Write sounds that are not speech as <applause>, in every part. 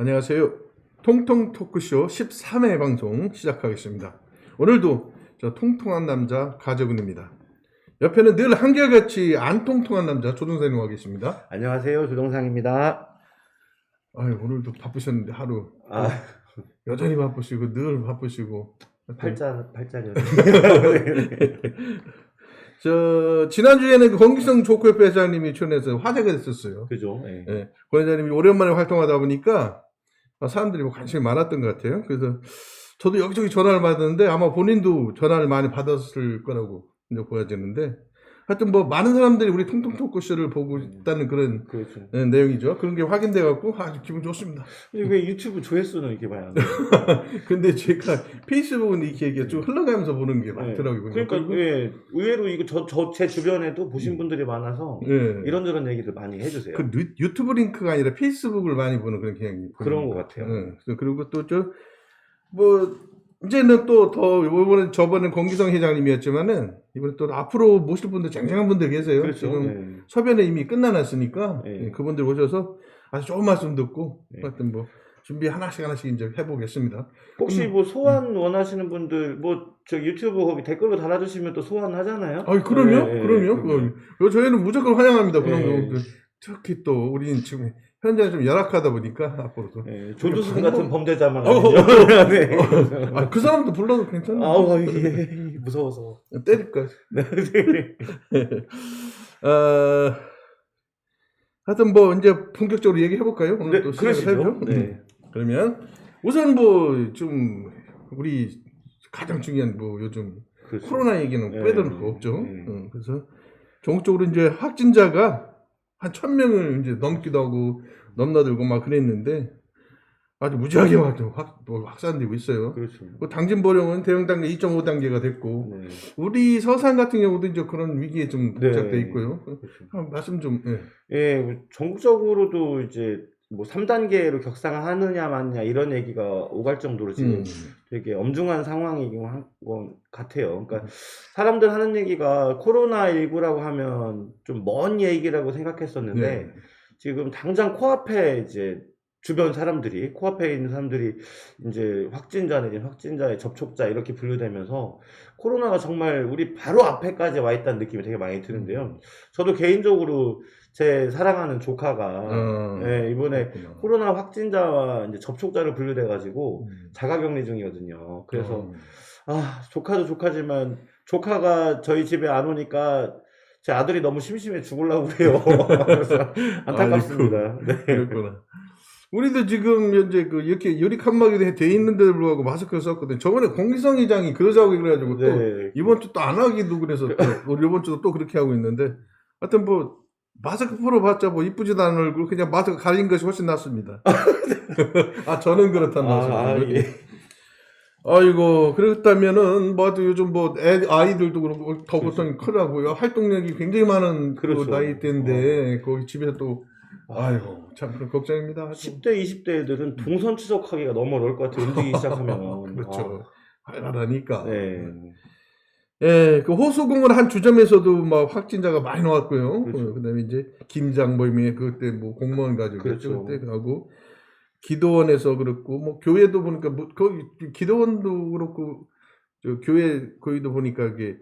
안녕하세요. 통통 토크쇼 13회 방송 시작하겠습니다. 오늘도 저 통통한 남자 가져군입니다. 옆에는 늘 한결같이 안 통통한 남자 조동사님 와 계십니다. 안녕하세요. 조동상입니다. 아유, 오늘도 바쁘셨는데 하루 아, 여전히 바쁘시고 늘 바쁘시고 팔자, 팔자려. <laughs> 저 지난주에는 그 권기성 조코협회 회장님이 출연해서 화제가 됐었어요. 그죠? 예. 예, 권 회장님이 오랜만에 활동하다 보니까 사람들이 뭐 관심이 많았던 것 같아요. 그래서 저도 여기저기 전화를 받았는데 아마 본인도 전화를 많이 받았을 거라고 보여지는데 하여튼 뭐 많은 사람들이 우리 통통 토크쇼를 보고 있다는 그런 그렇죠. 예, 내용이죠. 그런 게 확인돼 갖고 아주 기분 좋습니다. 왜 유튜브 조회수는 이렇게 안 돼요? <laughs> 근데 제가 페이스북은 이렇게 이게 좀 흘러가면서 보는 게 많더라고요. 그러니까 그리고- 예, 의외로 이거 저 저 제 주변에도 보신 분들이 많아서 예. 이런저런 얘기들 많이 해주세요. 그 유- 유튜브 링크가 아니라 페이스북을 많이 보는 그런 경향이 그런. 것 같아요. 예. 그래서 그리고 또 저 뭐 이제는 또 더 이번에 저번에 권기성 회장님이었지만은 이번에 또 앞으로 모실 분들 쟁쟁한 분들 계세요. 그렇죠. 지금 예. 서변에 이미 끝나놨으니까 예. 예, 그분들 오셔서 아주 좋은 말씀 듣고 예. 하여튼 뭐 준비 하나씩 하나씩 이제 해보겠습니다. 혹시 음. 뭐 소환 원하시는 분들 뭐 저 유튜브 거기 댓글로 달아주시면 또 소환 하잖아요. 아이 그럼요, 예, 예, 그럼요. 그럼요. 그거 저희는 무조건 환영합니다. 그런 예. 거. 그 특히 또 우리는 지금 현장이 좀 열악하다 보니까 앞으로도 예, 조두순 같은 범죄자만 어, 아니죠. 어, 네. 아, 그 사람도 불러도 괜찮아. 아우 예, 무서워서. 때릴까. <laughs> 네. <laughs> 어, 하여튼 뭐 이제 본격적으로 얘기해 볼까요? 오늘 네, 또 그러시죠. 해죠. 네. 그러면 우선 뭐 좀 우리 가장 중요한 뭐 요즘 그렇죠. 코로나 얘기는 네, 빼놓을 네, 거 없죠. 네. 어, 그래서 전국적으로 이제 확진자가 한 천 명을 이제 넘기도 하고 넘나들고 막 그랬는데 아주 무지하게 막좀 확, 또 확산되고 있어요. 그렇죠. 그 당진 보령은 대형 단계 2.5 단계가 됐고 네. 우리 서산 같은 경우도 이제 그런 위기에 좀 네. 봉착돼 있고요. 그렇죠. 한 말씀 좀. 예. 예, 전국적으로도 이제 뭐 3단계로 격상하느냐 마느냐 이런 얘기가 오갈 정도로 지금 음. 되게 엄중한 상황이긴 한건 같아요. 그러니까 사람들 하는 얘기가 코로나 19라고 하면 좀 먼 얘기라고 생각했었는데 네. 지금 당장 코앞에 이제 주변 사람들이 코앞에 있는 사람들이 이제 확진자 내지 확진자의 접촉자 이렇게 분류되면서 코로나가 정말 우리 바로 앞에까지 와 있다는 느낌이 되게 많이 드는데요. 저도 개인적으로 제 사랑하는 조카가 어. 예, 이번에 그렇구나. 코로나 확진자와 이제 접촉자로 분류돼 가지고 음. 자가격리 중이거든요. 그래서 어. 아, 조카도 조카지만 조카가 저희 집에 안 오니까 제 아들이 너무 심심해 죽으려고 그래요. <laughs> 그래서 안타깝습니다. 네. 그랬구나. 우리도 지금 현재 그 이렇게 유리 칸막이 돼 있는데도 불구하고 마스크를 썼거든. 저번에 공기성 회장이 그러자고 그래가지고 또 네. 이번 주 또 안 하기도 그래서 또 <laughs> 이번 주도 또 그렇게 하고 있는데 하여튼 뭐 마스크 풀어봤자 뭐 이쁘지도 않은 얼굴 그냥 마스크 가린 것이 훨씬 낫습니다. <laughs> 아 저는 그렇다는 말씀. 아, 아, 예. 아이고 그렇다면은 뭐또 요즘 뭐 애, 아이들도 그렇고 더 고통이 크라고요. 활동력이 굉장히 많은 그 그렇죠. 나이대인데 거기 집에서 또 아이고 참 그런 걱정입니다. 아주. 10대, 20대 애들은 동선 추적하기가 너무 어려울 것 같아요. 움직이기 시작하면. <laughs> 그렇죠. 활발하니까. 아, 네. 예, 그 호수공원 한 주점에서도 막 확진자가 많이 나왔고요. 그렇죠. 어, 그다음에 이제 김장 모임에 그때 뭐 공무원 가지고 그렇죠. 그때 가고 기도원에서 그렇고 뭐 교회도 보니까 뭐 거기 기도원도 그렇고 저 교회 거기도 보니까 이게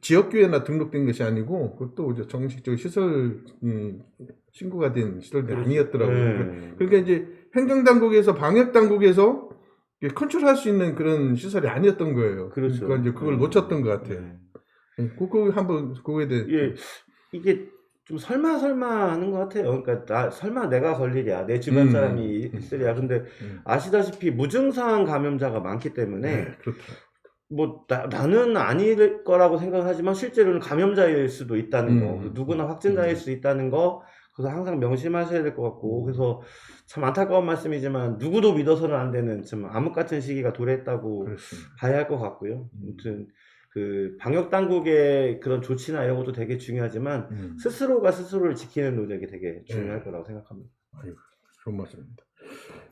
지역 교회나 등록된 것이 아니고 그것도 이제 정식적 시설 음, 신고가 된 시설들이 아니었더라고요. 네. 그러니까 이제 행정 당국에서 방역 당국에서 이게 컨트롤 할 수 있는 그런 시설이 아니었던 거예요. 그렇죠. 러니까 이제 그걸 네. 놓쳤던 것 같아요. 네. 예, 그거 한번 그거에 대해 예, 이게 좀 설마 설마 하는 것 같아요. 그러니까 나 설마 내가 걸 일이야. 내 주변 음. 사람이 있으리야. 근데 음. 아시다시피 무증상 감염자가 많기 때문에 네, 그렇다. 뭐 나, 나는 아닐 거라고 생각하지만 실제로는 감염자일 수도 있다는 음. 거. 누구나 확진자일 음. 수 있다는 거. 그래서 항상 명심하셔야 될 것 같고 그래서 참 안타까운 말씀이지만 누구도 믿어서는 안 되는 참 암흑 같은 시기가 도래했다고 그렇습니다. 봐야 할 것 같고요. 음. 아무튼 그 방역 당국의 그런 조치나 이런 것도 되게 중요하지만 음, 스스로가 스스로를 지키는 노력이 되게 중요할 네. 거라고 생각합니다. 아이고, 좋은 말씀입니다.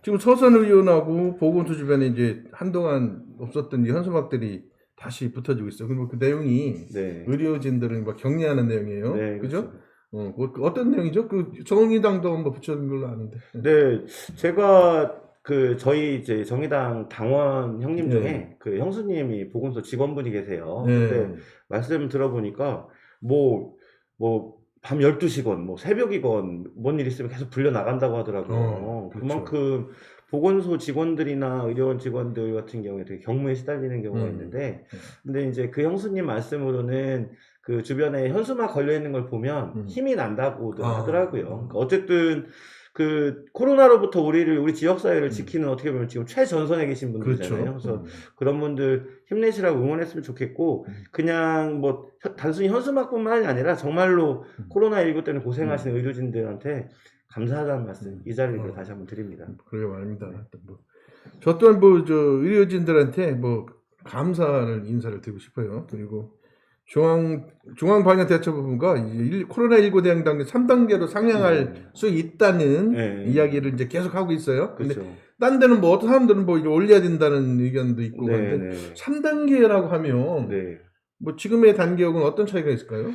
지금 서선 의원하고 보건소 주변에 이제 한동안 없었던 이 현수막들이 다시 붙어지고 있어요. 그리고 그 내용이 네. 의료진들은 막 격려하는 내용이에요. 네, 그죠? 그렇죠. 어, 그 어떤 내용이죠? 그 정의당도 한번 붙여준 걸로 아는데. 네, 제가 그 저희 이제 정의당 당원 형님 네. 중에 그 형수님이 보건소 직원분이 계세요. 네. 근데 말씀 들어보니까 뭐 뭐 밤 12시건 뭐 새벽이건 뭔 일 있으면 계속 불려 나간다고 하더라고요. 어, 그렇죠. 그만큼 보건소 직원들이나 의료원 직원들 같은 경우에 되게 경무에 시달리는 경우가 음. 있는데 근데 이제 그 형수님 말씀으로는 그 주변에 현수막 걸려 있는 걸 보면 음. 힘이 난다고들 아. 하더라고요. 그러니까 어쨌든 그 코로나로부터 우리를 우리 지역 사회를 음. 지키는 어떻게 보면 지금 최전선에 계신 분들이잖아요. 그렇죠. 그래서 음. 그런 분들 힘내시라고 응원했으면 좋겠고 음. 그냥 뭐 혀- 단순히 현수막뿐만이 아니라 정말로 음. 코로나 19 때문에 고생하시는 의료진들한테 감사하다는 말씀 음. 이 자리로 어. 다시 한번 드립니다. 그러게 말입니다. 뭐. 저 또한 뭐 저 의료진들한테 뭐 감사를 인사를 드리고 싶어요. 그리고 중앙 중앙방역대처본부가 이제 코로나19 대응 단계 3단계로 상향할 음. 수 있다는 네. 이야기를 이제 계속 하고 있어요. 근데 그렇죠. 딴 데는 뭐 어떤 사람들은 뭐 올려야 된다는 의견도 있고 네, 그런데 네. 3단계라고 하면 네. 뭐 지금의 단계하고는 어떤 차이가 있을까요?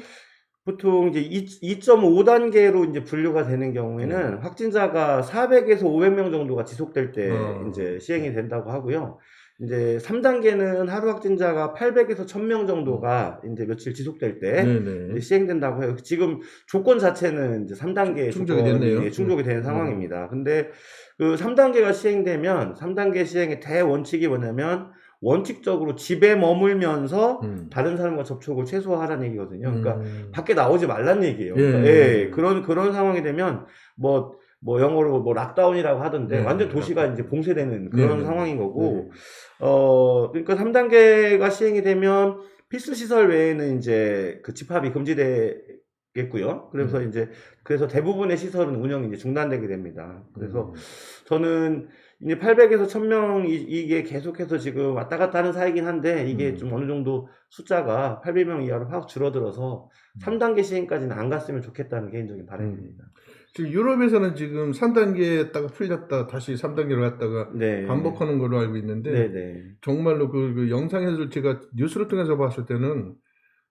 보통 이제 2.5단계로 이제 분류가 되는 경우에는 음. 확진자가 400에서 500명 정도가 지속될 때 어. 이제 시행이 된다고 하고요. 이제 3단계는 하루 확진자가 800에서 1000명 정도가 이제 며칠 지속될 때 네네. 이제 시행된다고 해요. 지금 조건 자체는 이제 3단계 충족이 됐네요. 예, 충족이 된 음. 상황입니다. 근데 그 3단계가 시행되면 3단계 시행의 대원칙이 뭐냐면 원칙적으로 집에 머물면서 음. 다른 사람과 접촉을 최소화하라는 얘기거든요. 그러니까 음. 밖에 나오지 말란 얘기예요. 예. 그러니까 예, 그런 그런 상황이 되면 뭐 뭐 영어로 뭐 락다운이라고 하던데 네, 완전 도시가 락다운. 이제 봉쇄되는 그런 네, 상황인 거고 네. 어 그러니까 3단계가 시행이 되면 필수 시설 외에는 이제 그 집합이 금지되겠고요. 그래서 음. 이제 그래서 대부분의 시설은 운영이 이제 중단되게 됩니다. 그래서 음. 저는 이제 800에서 1000명 이, 이게 계속해서 지금 왔다 갔다 하는 사이긴 한데 이게 음. 좀 어느 정도 숫자가 800명 이하로 확 줄어들어서 음. 3단계 시행까지는 안 갔으면 좋겠다는 개인적인 바람입니다. 지금 유럽에서는 지금 3단계에다가 풀렸다 다시 3단계로 갔다가 네. 반복하는 걸로 알고 있는데 네네. 정말로 그, 그 영상에서 제가 뉴스를 통해서 봤을 때는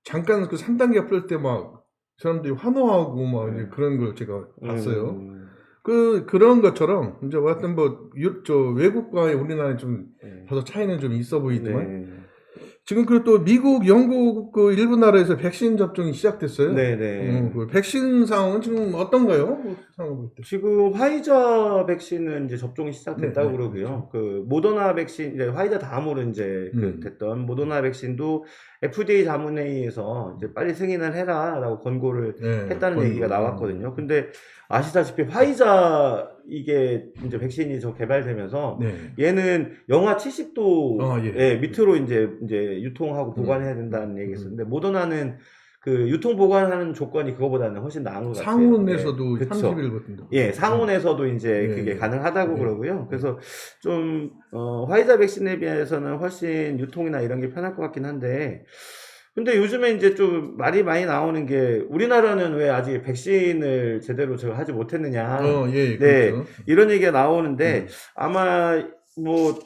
잠깐 그 3단계 풀 때 막 사람들이 환호하고 막 네. 그런 걸 제가 봤어요. 음, 그 그런 것처럼 이제 하여튼 뭐저 외국과 우리나라의 좀 네. 다소 차이는 좀 있어 보이지만 네. 지금 그리고 또 미국, 영국 그 일부 나라에서 백신 접종이 시작됐어요. 네네. 어, 그 백신 상황은 지금 어떤가요? 지금 화이자 백신은 이제 접종이 시작됐다고 네, 네, 그러고요. 그 모더나 백신 이제 화이자 다음으로 이제 그 음. 됐던 모더나 백신도 FDA 자문회의에서 이제 빨리 승인을 해라라고 권고를 네, 했다는 권고. 얘기가 나왔거든요. 근데 아시다시피 화이자 이게 이제 백신이 저 개발되면서 네. 얘는 영하 70도 아, 예. 밑으로 이제 이제 유통하고 음. 보관해야 된다는 얘기가 있었는데 모더나는 그 유통 보관하는 조건이 그거보다는 훨씬 나은 것 같아요. 상온에서도 예, 그쵸. 30일 같은데. 예, 상온에서도 이제 예, 그게 예. 가능하다고 예. 그러고요. 그래서 좀 어, 화이자 백신에 비해서는 훨씬 유통이나 이런 게 편할 것 같긴 한데 근데 요즘에 이제 좀 말이 많이 나오는 게 우리나라는 왜 아직 백신을 제대로 제가 하지 못했느냐 어, 예, 네. 그렇죠. 이런 얘기가 나오는데 음. 아마 뭐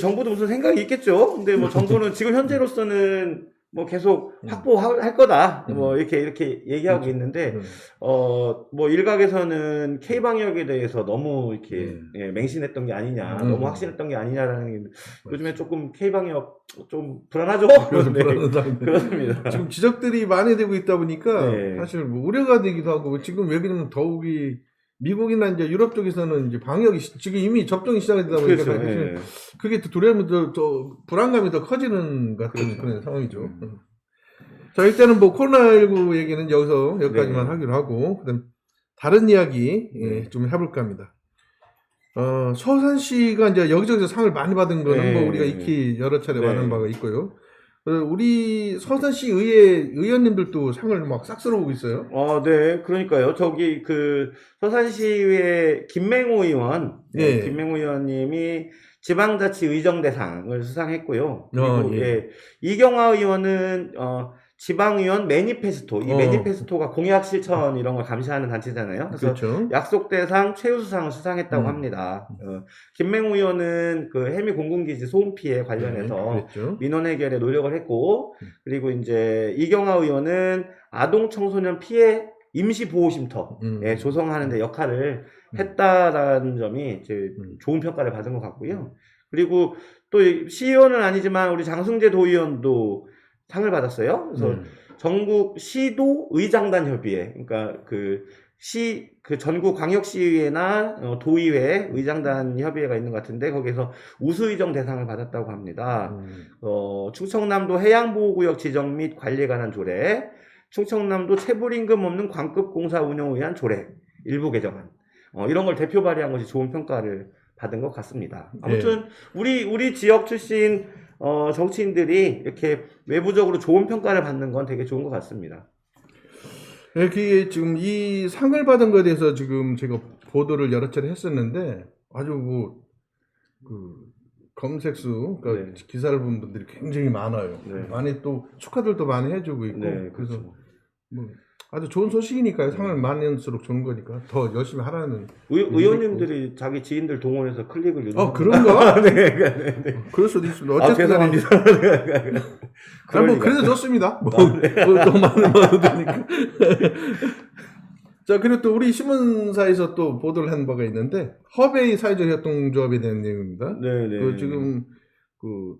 정부도 무슨 생각이 있겠죠. 근데 뭐 정부는 지금 현재로서는 뭐 계속 음. 확보할 거다. 음. 뭐 이렇게 이렇게 얘기하고 그렇죠. 있는데 네. 어, 뭐 일각에서는 K 방역에 대해서 너무 이렇게 음. 예, 맹신했던 게 아니냐, 음. 너무 확신했던 게 아니냐라는 게 요즘에 조금 K 방역 좀 불안하죠. 그래서 네, 불안한 사람들. 그렇습니다. 지금 지적들이 많이 되고 있다 보니까 네. 사실 뭐 우려가 되기도 하고 지금 왜 그러면 더욱이 미국이나 이제 유럽 쪽에서는 이제 방역이 시- 지금 이미 접종이 시작되다 보니까 그렇죠. 사실 예. 그게 또 두려움이 더, 더 불안감이 더 커지는 같은 그렇죠. 그런 상황이죠. 음. 자 일단은 뭐 코로나19 얘기는 여기서 여기까지만 네. 하기로 하고 그다음 다른 이야기 예, 네. 좀 해볼까 합니다. 어, 서산시가 이제 여기저기서 상을 많이 받은 거는 네. 뭐 우리가 익히 여러 차례 네. 말한 바가 있고요. 어, 우리 서산시 의회 의원님들도 상을 막 싹쓸어 오고 있어요. 어, 네, 그러니까요. 저기 그 서산시의 김맹호 의원, 네. 네, 김맹호 의원님이 지방자치 의정대상을 수상했고요. 그리고 어, 예. 예, 이경화 의원은 어, 지방의원 매니페스토, 이 어. 매니페스토가 공약 실천 이런 걸 감시하는 단체잖아요. 그래서 그렇죠. 약속 대상 최우수상을 수상했다고 음. 합니다. 어, 김맹호 의원은 그 해미 공군기지 소음 피해 관련해서 네, 그랬죠. 민원 해결에 노력을 했고 음. 그리고 이제 이경화 의원은 아동 청소년 피해 임시 보호 쉼터 음. 예, 조성하는데 역할을 음. 했다라는 점이 이제 음. 좋은 평가를 받은 것 같고요. 그리고 또이 시의원은 아니지만 우리 장승재 도의원도 상을 받았어요. 그래서 음. 전국 시도 의장단 협의회, 그러니까 그 시, 그 전국 광역시의회나 어, 도의회 의장단 협의회가 있는 것 같은데 거기에서 우수의정 대상을 받았다고 합니다. 음. 어, 충청남도 해양보호구역 지정 및 관리에 관한 조례, 충청남도 체불임금 없는 광급공사 운영을 위한 조례, 일부 개정안. 어, 이런 걸 대표 발의한 것이 좋은 평가를 받은 것 같습니다. 아무튼 우리 우리 지역 출신 어, 정치인들이 이렇게 외부적으로 좋은 평가를 받는 건 되게 좋은 것 같습니다. 여기 지금 이 상을 받은 거에 대해서 지금 제가 보도를 여러 차례 했었는데 아주 뭐 그 검색수 그러니까 네. 기사를 본 분들이 굉장히 많아요. 네. 많이 또 축하들도 많이 해주고 있고 네, 그래서 그렇죠. 뭐 아주 좋은 소식이니까요. 네. 상을 많이 할수록 좋은 거니까 더 열심히 하라는. 의, 의원님들이 자기 지인들 동원해서 클릭을 유도하는 어 그런가? <laughs> 네, 네, 네. 그럴 수도 있습니다. 아, 어쨌든 죄송합니다. 아니, <laughs> 뭐. 그래도 좋습니다. 뭐, 아, 네. 뭐더 많은 먹어도 되니까. 자 그리고 또 우리 신문사에서 또 보도를 한 바가 있는데 허베이 사회적 협동조합에 대한 내용입니다. 네, 네. 그 지금 그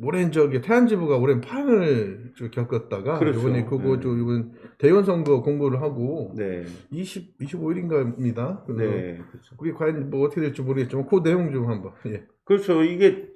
오랜 저기 태안지부가 오랜 파행을 좀 겪었다가 그렇죠. 이번에 그거 네. 좀 이번 대원 선거 공부를 하고 네, 20 25일인가입니다. 그래서 네, 그렇죠. 그게 과연 뭐 어떻게 될지 모르겠지만 그 내용 좀 한번. 예. 그렇죠. 이게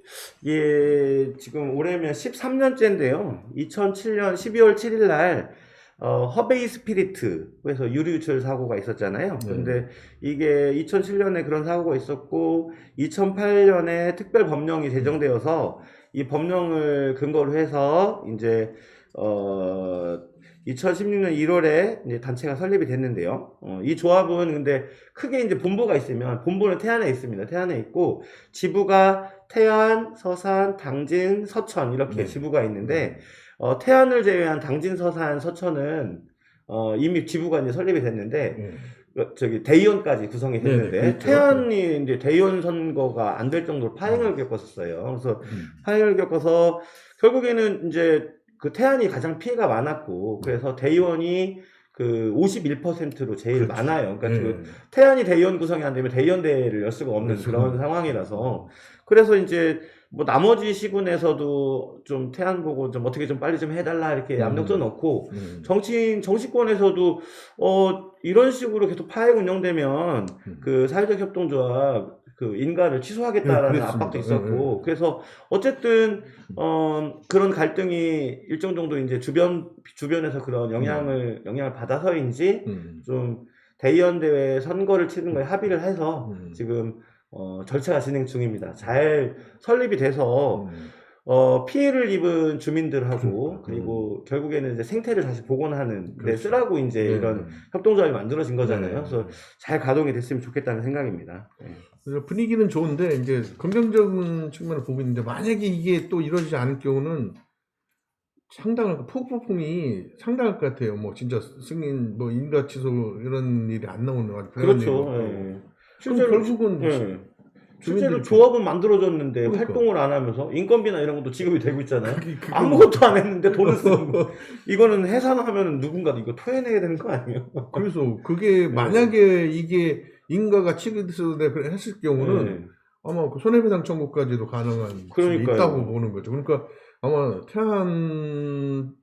예 지금 올해면 13년째인데요. 2007년 12월 7일 날 어, 허베이 스피리트에서 유류유출 사고가 있었잖아요. 네. 근데 이게 2007년에 그런 사고가 있었고 2008년에 특별 법령이 제정되어서 이 법령을 근거로 해서 이제 어 2016년 1월에 이제 단체가 설립이 됐는데요. 어, 이 조합은 근데 크게 이제 본부가 있으면 본부는 태안에 있습니다. 태안에 있고 지부가 태안, 서산, 당진, 서천 이렇게 네. 지부가 있는데 어, 태안을 제외한 당진, 서산, 서천은 어, 이미 지부가 이제 설립이 됐는데 예. 어, 저기 대의원까지 구성이 네, 됐는데 그렇죠. 태안이 이제 대의원 선거가 안 될 정도로 파행을 겪었었어요. 그래서 음. 파행을 겪어서 결국에는 이제 그 태안이 가장 피해가 많았고 그래서 대의원이 그 51%로 제일 그렇죠. 많아요. 그러니까 예. 그 태안이 대의원 구성이 안 되면 대의원 대회를 열 수가 없는 그렇죠. 그런 상황이라서 그래서 이제 뭐 나머지 시군에서도 좀 태안 보고 좀 어떻게 좀 빨리 좀 해달라 이렇게 음. 압력도 넣고 음. 정치인 정치권에서도 어 이런 식으로 계속 파행 운영되면 음. 그 사회적 협동조합 그 인가를 취소하겠다라는 네. 압박도 있었고 네, 그래서 어쨌든 어 그런 갈등이 일정 정도 이제 주변 주변에서 그런 영향을 영향을 받아서인지 음. 좀 대의원 대회 선거를 치는 거에 합의를 해서 음. 지금 어 절차가 진행 중입니다. 잘 설립이 돼서 음. 어, 피해를 입은 주민들하고 그러니까, 그리고 결국에는 이제 생태를 다시 복원하는 데 그렇죠. 쓰라고 이제 네. 이런 협동조합이 만들어진 거잖아요. 네. 그래서 잘 가동이 됐으면 좋겠다는 생각입니다. 네. 그래서 분위기는 좋은데 이제 긍정적인 측면을 보고 있는데 만약에 이게 또 이루어지지 않을 경우는 상당할 폭폭풍이 상당할 것 같아요. 뭐 진짜 승인 뭐 인가 취소 이런 일이 안 나오는 아주 그렇죠. 예. 실제로 결국은 예. 실제로 조합은 만들어졌는데 그러니까. 활동을 안 하면서 인건비나 이런 것도 지급이 되고 있잖아요. 그게- 그게 아무것도 안 했는데 돈을 <laughs> 쓰는 거. 이거는 해산하면 누군가 이거 토해내야 되는 거 아니에요? <laughs> 그래서 네. 그게 만약에 이게 인가가 취소돼 했을 경우는 네. 아마 그 손해배상 청구까지도 가능한 수 그러니까요. 있다고 보는 거죠. 그러니까 아마 태안지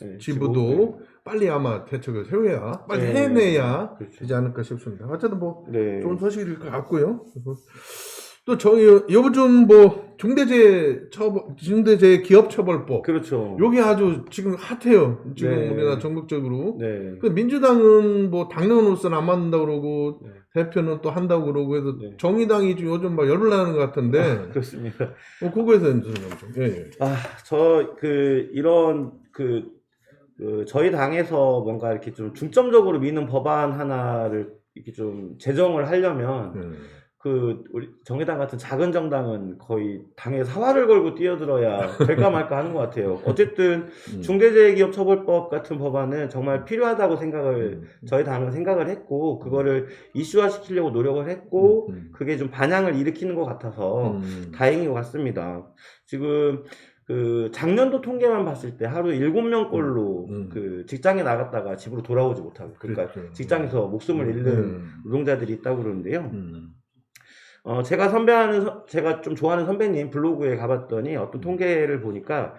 네, 지부도 빨리 아마 대책을 세워야 빨리 네. 해내야 그렇죠. 되지 않을까 싶습니다. 어쨌든 뭐 네. 좋은 소식일 것 같고요. 그리고 또 저희 요즘 뭐 중대재해 처벌 중대재해 기업 처벌법 그렇죠. 요게 아주 지금 핫해요. 지금 네. 우리나라 전국적으로. 네. 그 민주당은 뭐 당론으로서는 안 만든다 그러고 네. 대표는 또 한다고 그러고 해서 네. 정의당이 지금 요즘 막 열을 나는 것 같은데 그렇습니다. 뭐 그거에서 이제 좀 예, 예. 아, 저, 그, 이런, 그, 그, 저희 당에서 뭔가 이렇게 좀 중점적으로 미는 법안 하나를 이렇게 좀 제정을 하려면, 예. 그, 우리 정의당 같은 작은 정당은 거의 당에 사활을 걸고 뛰어들어야 될까 <laughs> 말까 하는 것 같아요. 어쨌든, 음. 중대재해기업처벌법 같은 법안은 정말 필요하다고 생각을, 음. 저희 당은 생각을 했고, 그거를 이슈화 시키려고 노력을 했고, 음. 그게 좀 반향을 일으키는 것 같아서, 음. 다행인 것 같습니다. 지금 그 작년도 통계만 봤을 때 하루 7명꼴로 음. 그 직장에 나갔다가 집으로 돌아오지 못하고 그러니까 그렇죠. 직장에서 목숨을 잃는 음. 노동자들이 있다고 그러는데요. 음. 어, 제가 선배하는, 선- 제가 좀 좋아하는 선배님 블로그에 가봤더니 어떤 통계를 보니까,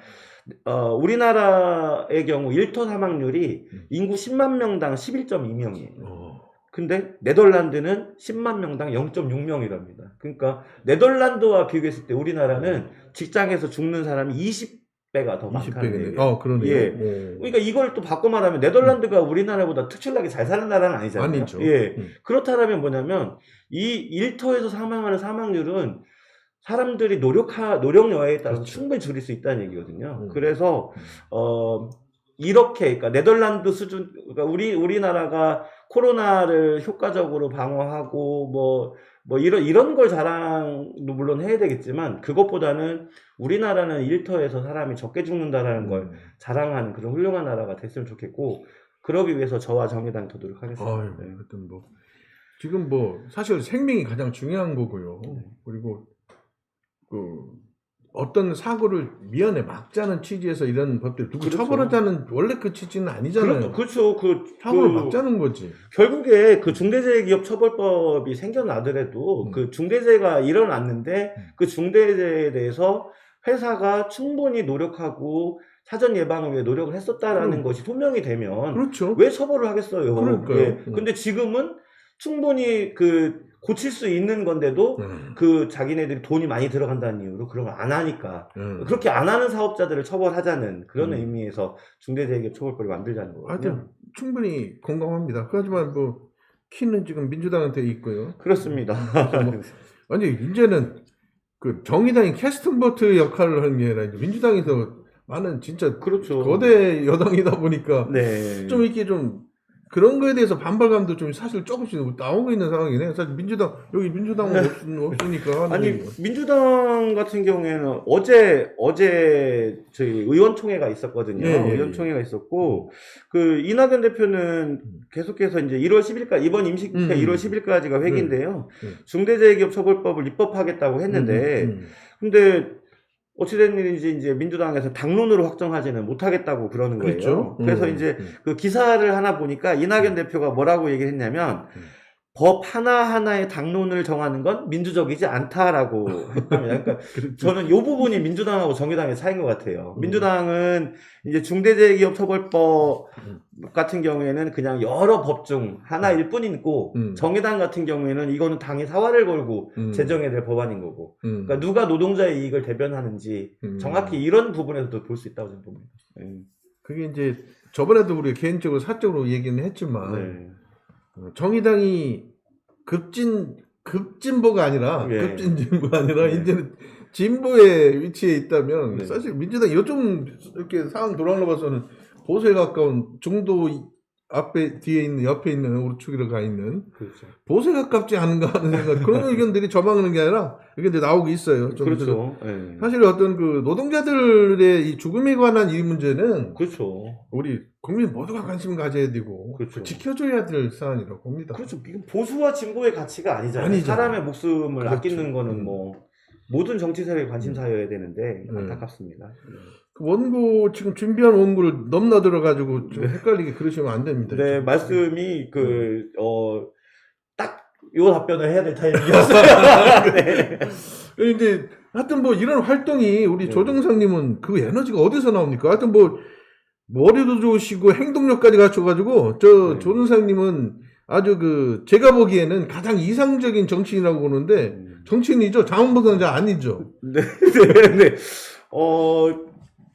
어, 우리나라의 경우 일터 사망률이 음. 인구 10만 명당 11.2명이에요. 어. 근데 네덜란드는 10만 명당 0.6명이랍니다. 그러니까 네덜란드와 비교했을 때 우리나라는 직장에서 죽는 사람이 20배가 더 많다는 20배겠네. 얘기예요. 어, 그러네요. 예. 오. 그러니까 이걸 또 바꿔 말하면 네덜란드가 우리나라보다 특출나게 잘 사는 나라는 아니잖아요. 아니죠. 예. 음. 그렇다면 뭐냐면 이 일터에서 사망하는 사망률은 사람들이 노력하 노력 여하에 따라서 그렇죠. 충분히 줄일 수 있다는 얘기거든요. 음. 그래서 어 이렇게 그러니까 네덜란드 수준 그러니까 우리 우리나라가 코로나를 효과적으로 방어하고 뭐 뭐 이런 이런 걸 자랑도 물론 해야 되겠지만 그것보다는 우리나라는 일터에서 사람이 적게 죽는다라는 걸 음. 자랑하는 그런 훌륭한 나라가 됐으면 좋겠고 그러기 위해서 저와 정의당이 더 노력하겠습니다. 아유, 네. 하여튼 뭐 지금 뭐 사실 생명이 가장 중요한 거고요. 네. 그리고 그 어떤 사고를 미연에 막자는 취지에서 이런 법들 누구 그렇죠. 처벌하자는 원래 그 취지는 아니잖아요. 그렇죠. 그렇죠. 그, 사고를 그 막자는 거지. 결국에 그 중대재해기업처벌법이 생겨나더라도 음. 그 중대재해가 일어났는데 음. 그 중대재해에 대해서 회사가 충분히 노력하고 사전 예방을 위해 노력을 했었다라는 음. 것이 소명이 되면 그렇죠. 왜 처벌을 하겠어요? 그러니까요. 예. 음. 근데 지금은 충분히 그 고칠 수 있는 건데도 음, 그 자기네들이 돈이 많이 들어간다는 이유로 그런 걸 안 하니까 음. 그렇게 안 하는 사업자들을 처벌하자는 그런 음. 의미에서 중대재해기업 처벌법을 만들자는 거거든요. 하여튼 충분히 공감합니다. 하지만 뭐 키는 지금 민주당한테 있고요. 그렇습니다. 뭐 <laughs> 아니 이제는 그 정의당이 캐스턴버트 역할을 하는 게 아니라 더 많은 진짜 그렇죠. 거대 여당이다 보니까 네. 좀 이렇게 좀 그런 거에 대해서 반발감도 좀 사실 조금씩 나오고 있는 상황이네. 사실 민주당 여기 민주당은 없, 없으니까 아니. 민주당 같은 경우에는 어제 어제 저희 의원총회가 있었거든요. 예, 예, 의원총회가 있었고 그 이낙연 대표는 계속해서 이제 1월 10일까지 이번 임시국회 음. 1월 10일까지가 회기인데요. 네. 중대재해기업처벌법을 입법하겠다고 했는데 음, 음, 근데 어찌된 일인지 이제 민주당에서 당론으로 확정하지는 못하겠다고 그러는 거예요. 그렇죠. 그래서 음, 이제 음. 그 기사를 하나 보니까 이낙연 대표가 뭐라고 얘기를 했냐면 음. 법 하나하나의 당론을 정하는 건 민주적이지 않다라고 <laughs> 했답니다. 그러니까 그렇죠. 저는 이 부분이 민주당하고 정의당의 차이인 것 같아요. 음. 민주당은 이제 중대재해기업처벌법 음. 같은 경우에는 그냥 여러 법 중 하나일 뿐이고 음. 정의당 같은 경우에는 이거는 당이 사활을 걸고 음. 제정해야 될 법안인 거고 음. 그러니까 누가 노동자의 이익을 대변하는지 음. 정확히 이런 부분에서도 볼 수 있다고 저는 봅니다. 네. 그게 이제 저번에도 우리 개인적으로 사적으로 얘기는 했지만 네. 어, 정의당이 급진 급진보가 아니라 예. 급진진보가 아니라 네. 이제는 진보의 위치에 있다면 네. 사실 민주당 요즘 이렇게 상황 돌아오는 봐서는 보수에 가까운 중도 앞에 뒤에 있는 옆에 있는 우측으로 가 있는 그렇죠. 보수에 가깝지 않은가 하는 생각 그런 <laughs> 의견들이 저방하는 게 아니라 이게 나오고 있어요. 좀 그렇죠. 네. 사실 어떤 그 노동자들의 이 죽음에 관한 이 문제는 그렇죠. 우리 국민 모두가 관심 가져야 되고 그렇죠. 지켜줘야 될 사안이라고 봅니다. 그렇죠. 이건 보수와 진보의 가치가 아니잖아요. 아니잖아요. 사람의 목숨을 그렇죠. 아끼는 거는 음. 뭐 모든 정치 세력이 관심사여야 되는데 음. 안타깝습니다. 그 원고 지금 준비한 원고를 넘나들어 가지고 좀 헷갈리게 그러시면 안 됩니다. 네, 지금. 말씀이 그, 어, 딱, 요 답변을 해야 될 타이밍이었어요. <laughs> 네. 근데 하여튼 뭐 이런 활동이 우리 네. 조정상님은 그 에너지가 어디서 나옵니까? 하여튼 뭐 머리도 좋으시고 행동력까지 갖춰가지고 저 네. 조정상님은 아주 그 제가 보기에는 가장 이상적인 정치인이라고 보는데 정치인이죠. 자원봉사자 아니죠. <laughs> 네, 네, 네. 어,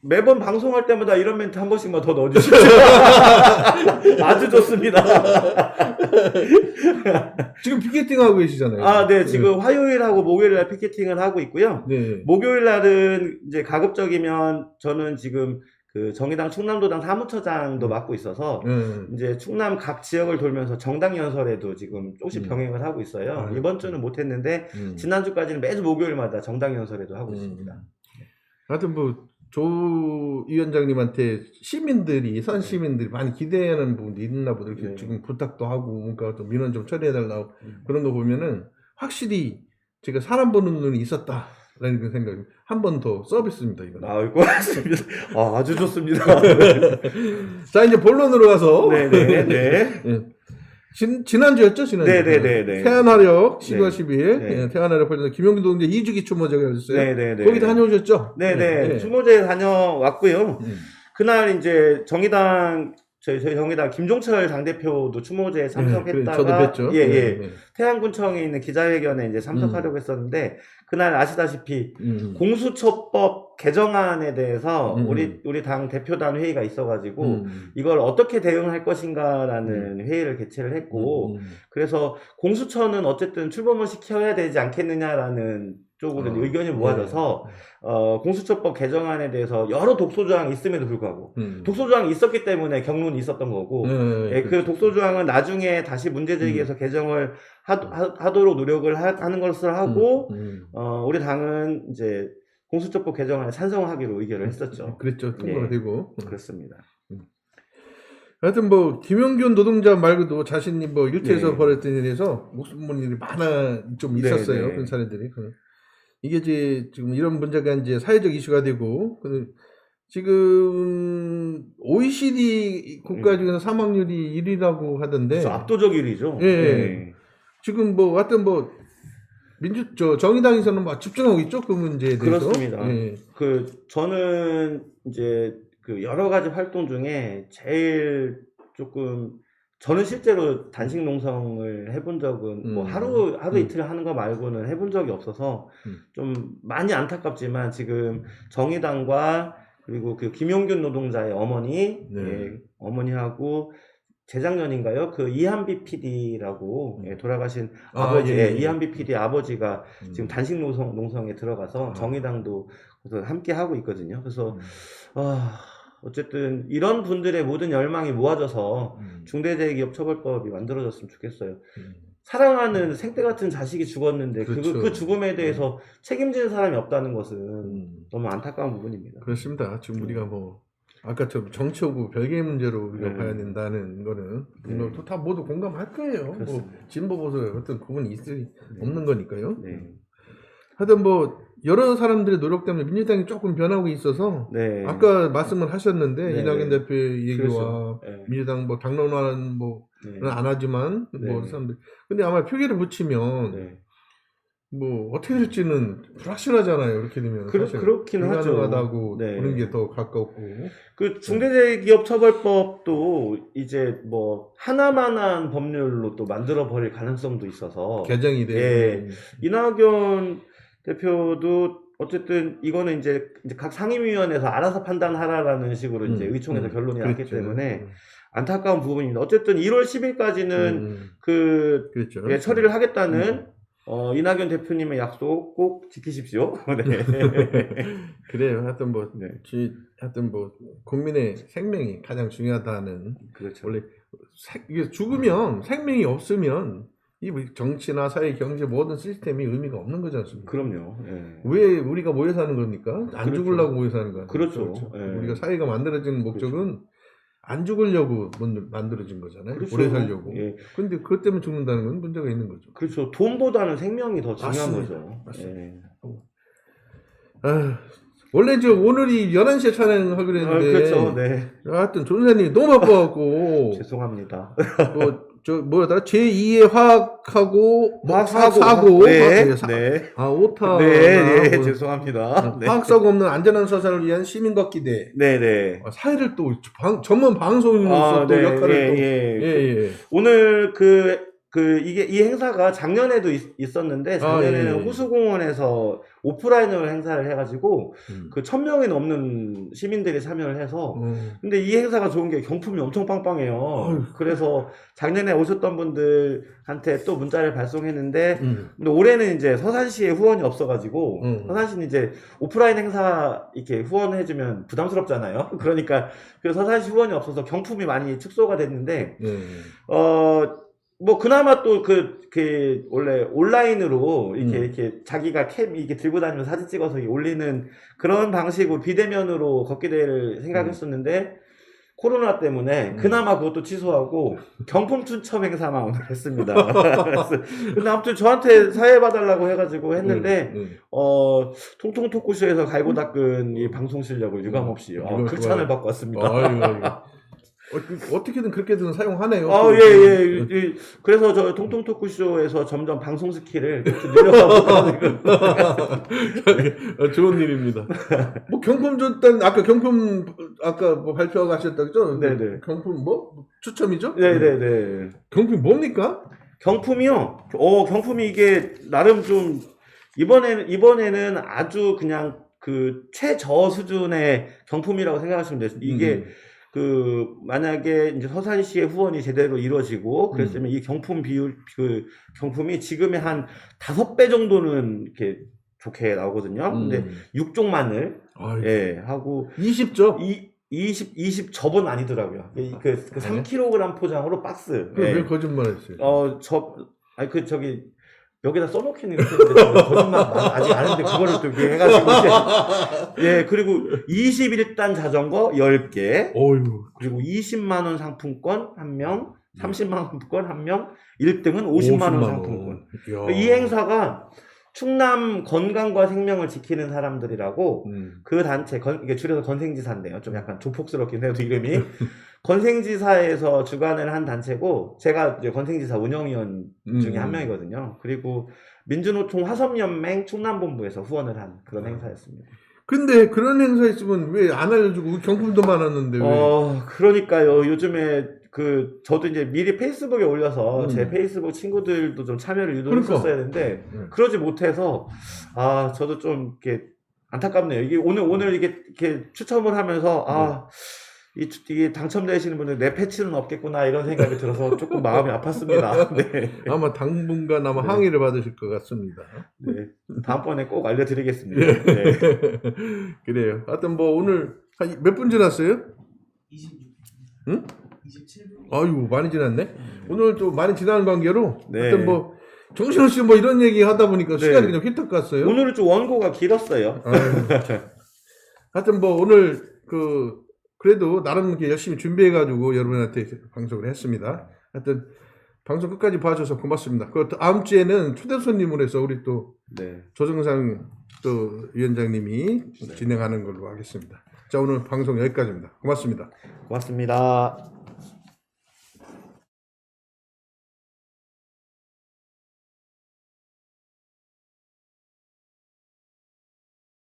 매번 방송할 때마다 이런 멘트 한 번씩만 더 넣어주시죠. <laughs> 아주 좋습니다. <laughs> 지금 피켓팅 하고 계시잖아요. 아, 네, 지금 화요일하고 목요일날 피켓팅을 하고 있고요. 네. 목요일 날은 이제 가급적이면 저는 지금 그 정의당 충남도당 사무처장도 맡고 있어서 네. 이제 충남 각 지역을 돌면서 정당 연설에도 지금 조금씩 음. 병행을 하고 있어요. 아, 이번 주는 못 했는데 음. 지난주까지는 매주 목요일마다 정당 연설에도 하고 음. 있습니다. 하여튼 뭐 조 위원장님한테 시민들이 선 시민들이 많이 기대하는 부분도 있나 보다 이렇게 네. 지금 부탁도 하고 뭔가 좀 민원 좀 처리해달라고 음. 그런 거 보면은 확실히 제가 사람 보는 눈이 있었다 라는 그 생각이 한 번 더 서비스입니다 이거. 아, 고맙습니다. 아, 아주 좋습니다. <laughs> 자 이제 본론으로 가서 네네, 네. <laughs> 예. 진, 지난주였죠 지난주. 네네네네. 태안하력 12월 네. 10일 네. 예, 태안하력 관련해서 김용기 동대 2주기 추모제가 열렸어요. 네네네. 거기 다녀오셨죠? 네네. 예, 예. 추모제 다녀왔고요. 음. 그날 이제 정의당 저희 저희 정의당 김종철 당대표도 추모제에 참석했다가 예, 그래, 저도 뵀죠. 예, 예. 예. 태안군청에 있는 기자회견에 이제 참석하려고 했었는데 그날 아시다시피 음. 공수처법 개정안에 대해서 음. 우리 우리 당 대표단 회의가 있어가지고 음. 이걸 어떻게 대응할 것인가라는 회의를 개최를 했고 음. 그래서 공수처는 어쨌든 출범을 시켜야 되지 않겠느냐라는 쪽으로 어, 의견이 모아져서 어, 공수처법 개정안에 대해서 여러 독소조항이 있음에도 불구하고 음. 독소조항이 있었기 때문에 경론이 있었던 거고 네, 예, 그 독소조항은 나중에 다시 문제 제기해서 개정을 하, 도록 노력을 하, 는 것을 하고 음. 어, 우리 당은 이제 공수처법 개정안에 찬성하기로 의결을 했었죠. 그랬죠. 통과가 예. 되고. 그렇습니다. 하여튼 뭐 김용균 노동자 말고도 자신이 뭐 일터에서 네. 벌였던 일에서 목숨 본 일이 많아 좀 네, 있었어요. 네. 그런 사례들이. 그- 이게 이제 지금 이런 문제가 이제 사회적 이슈가 되고 그 지금 OECD 국가 음. 중에서 사망률이 1위라고 하던데 압도적 1위죠. 예, 예. 지금 뭐 하여튼 뭐 민주 저 정의당에서는 막 집중하고 있죠 그 문제에 대해서. 그렇습니다. 예. 그 저는 이제 그 여러 가지 활동 중에 제일 조금 저는 실제로 단식 농성을 해본 적은 뭐 음. 하루 하루 음. 이틀 하는 거 말고는 해본 적이 없어서 음. 좀 많이 안타깝지만 지금 정의당과 그리고 그 김용균 노동자의 어머니 네. 예, 어머니하고 재작년인가요? 그 이한비 PD라고 음. 예, 돌아가신 아, 아버지 예, 예, 예. 이한비 PD 아버지가 음. 지금 단식 농성, 농성에 들어가서 아. 정의당도 함께 하고 있거든요. 그래서 음. 아, 어쨌든 이런 분들의 모든 열망이 모아져서 음. 중대재해기업처벌법이 만들어졌으면 좋겠어요. 음. 사랑하는 생때 같은 자식이 죽었는데 그 그렇죠. 그 죽음에 대해서 책임지는 사람이 없다는 것은 음. 너무 안타까운 부분입니다. 그렇습니다. 지금 우리가 뭐 아까처럼 정치하고 별개의 문제로 우리가 네. 봐야 된다는 거는 네. 뭐다 모두 공감할 거예요. 뭐 그렇습니다. 진보 보수 어떤 구분이 있을 네. 없는 거니까요. 네. 하여튼 뭐 여러 사람들의 노력 때문에 민주당이 조금 변하고 있어서 네. 아까 말씀을 하셨는데 네. 이낙연 대표의 얘기와 그렇죠. 네. 민주당 뭐 당론화는 뭐는 네. 안 하지만 뭐 네. 사람들 근데 아마 표기를 붙이면 네. 뭐 어떻게 될지는 불확실하잖아요. 이렇게 되면 그렇- 사실 그렇긴 하죠. 불가능하다고 네. 보는 게 더 가깝고 그 중대재해기업처벌법도 이제 뭐 하나만한 법률로 또 만들어 버릴 가능성도 있어서 개정이 돼. 예. 이낙연 대표도 어쨌든 이거는 이제, 이제 각 상임위원회에서 알아서 판단하라라는 식으로 이제 음, 의총에서 음, 결론이 났기 그랬죠. 때문에 안타까운 부분입니다. 어쨌든 1월 10일까지는 음, 그 그렇죠. 예, 처리를 하겠다는 음. 어, 이낙연 대표님의 약속 꼭 지키십시오. <laughs> 네. <laughs> 그래요. 하여튼 뭐, 네. 지, 하여튼 뭐 국민의 생명이 가장 중요하다는 그렇죠. 원래 생- 이게 죽으면 생명이 없으면 이 정치나 사회, 경제 모든 시스템이 의미가 없는 거지 않습니까? 그럼요. 예. 왜 우리가 모여 사는 겁니까? 안 그렇죠. 죽으려고 모여 사는 거야. 그렇죠. 예. 우리가 사회가 만들어진 목적은 안 죽으려고 만- 만들어진 거잖아요. 그렇죠. 오래 살려고. 예. 근데 그것 때문에 죽는다는 건 문제가 있는 거죠. 그렇죠. 돈보다는 생명이 더 중요한 맞습니다. 거죠. 맞습니다. 예. 아, 원래 이제 오늘이 11시에 촬영하기로 아, 했는데 그렇죠. 네. 하여튼 조선사님이 너무 바빠갖고 <laughs> 죄송합니다. 뭐 저 뭐였더라 제2의 화학하고 뭐 화학 사고, 사고. 네. 화학, 사- 네. 아 오타 네, 네, 죄송합니다. 네. 화학 사고 없는 안전한 사살을 위한 시민걷기대 네, 네. 아, 사회를 또 방- 전문 방송인으로서 아, 또 네, 역할을 예, 또 예. 예, 예. 오늘 그, 그, 이게, 이 행사가 작년에도 있, 었는데 작년에는 아, 예, 예. 호수공원에서 오프라인으로 행사를 해가지고, 음. 그천 명이 넘는 시민들이 참여를 해서, 어, 근데 이 행사가 좋은 게 경품이 엄청 빵빵해요. 아유. 그래서 작년에 오셨던 분들한테 또 문자를 발송했는데, 음. 근데 올해는 이제 서산시에 후원이 없어가지고, 음. 서산시는 이제 오프라인 행사 이렇게 후원해주면 부담스럽잖아요. <laughs> 그러니까 그 서산시 후원이 없어서 경품이 많이 축소가 됐는데, 예, 예. 어, 뭐 그나마 또 그, 그, 원래 온라인으로 이렇게, 음. 이렇게 자기가 캠 이렇게 들고 다니면서 사진 찍어서 올리는 그런 방식으로 비대면으로 걷기대회를 생각했었는데, 코로나 때문에 음. 그나마 그것도 취소하고 경품 추첨 행사만 오늘 했습니다. <laughs> 근데 아무튼 저한테 사회 봐달라고 해가지고 했는데 음, 음. 어 통통 토크쇼에서 갈고 닦은 이 방송 실력을 유감없이 어, 이거 극찬을. 받고 왔습니다. 아유, 아유. 어, 그, 어떻게든 그렇게든 사용하네요. 아, 그, 예, 예. 이- 그래서 저 통통 토크쇼에서 점점 방송 스킬을 늘려가고 <laughs> 좋은 일입니다. 뭐 경품 줬던 아까 경품 아까 뭐 발표하셨다 그죠? 네네. 경품 뭐 추첨이죠? 네네네. 경품 뭡니까? 경품이요. 어, 경품이 이게 나름 좀 이번에는 이번에는 아주 그냥 그 최저 수준의 경품이라고 생각하시면 돼요. 이게 음. 그 만약에 이제 서산시의 후원이 제대로 이루어지고 그랬으면 이 경품 비율 그 경품이 지금의 한 다섯 배 정도는 이렇게 좋게 나오거든요. 근데 음. 육종 마늘 아유, 예 하고 20죠? 이 20, 20 접은 아니더라고요. 이- 그, 그 3kg 포장으로 박스. 그 예. 왜 거짓말 했어요? 어, 저, 아니, 그, 저기, 여기다 써놓기는 했는데, 저 거짓말 아직 안 했는데, 그거를 또 이렇게 해가지고, 이제, 예, 그리고 21단 자전거 10개, 어유. 그리고 20만 원 상품권 한 명, 30만 원 상품권 한 명, 1등은 50만 원 상품권. 이야. 이 행사가 충남 건강과 생명을 지키는 사람들이라고 음. 그 단체 건, 이게 줄여서 건생지사인데요. 좀 약간 조폭스럽긴 해요. 이름이 <laughs> 건생지사에서 주관을 한 단체고 제가 이제 건생지사 운영위원 중에 음. 한 명이거든요. 그리고 민주노총 화섬연맹 충남본부에서 후원을 한 그런 아. 행사였습니다. 근데 그런 행사 있으면 왜 안 알려주고 경품도 많았는데 왜? 어 그러니까요. 요즘에 그 저도 이제 미리 페이스북에 올려서 음. 제 페이스북 친구들도 좀 참여를 그러니까. 유도했었어야 되는데 음. 그러지 못해서 아 저도 좀 이렇게 안타깝네요. 이게 오늘 오늘 이게 이렇게 추첨을 하면서 아 이, 이게 당첨되시는 분들 내 패치는 없겠구나 이런 생각이 들어서 조금 마음이 아팠습니다. <laughs> 네. 아마 당분간 아마 네. 항의를 받으실 것 같습니다. 네. 다음번에 꼭 알려드리겠습니다. 예. 네. <laughs> 그래요. 하여튼 뭐 오늘 한 몇 분 지났어요? 26. 응? 27분. 아유 많이 지났네. 오늘 좀 많이 지나는 관계로 네. 하여튼 뭐 정신없이 뭐 이런 얘기 하다 보니까 네. 시간이 그냥 휘떡 갔어요. 오늘은 좀 원고가 길었어요. 아유. 하여튼 뭐 오늘 그 그래도 나름 이렇게 열심히 준비해가지고 여러분한테 방송을 했습니다. 하여튼 방송 끝까지 봐주셔서 고맙습니다. 그 다음 주에는 초대 손님으로 해서 우리 또 네. 조정상 또 위원장님이 진행하는 걸로 하겠습니다. 자 오늘 방송 여기까지입니다. 고맙습니다. 고맙습니다.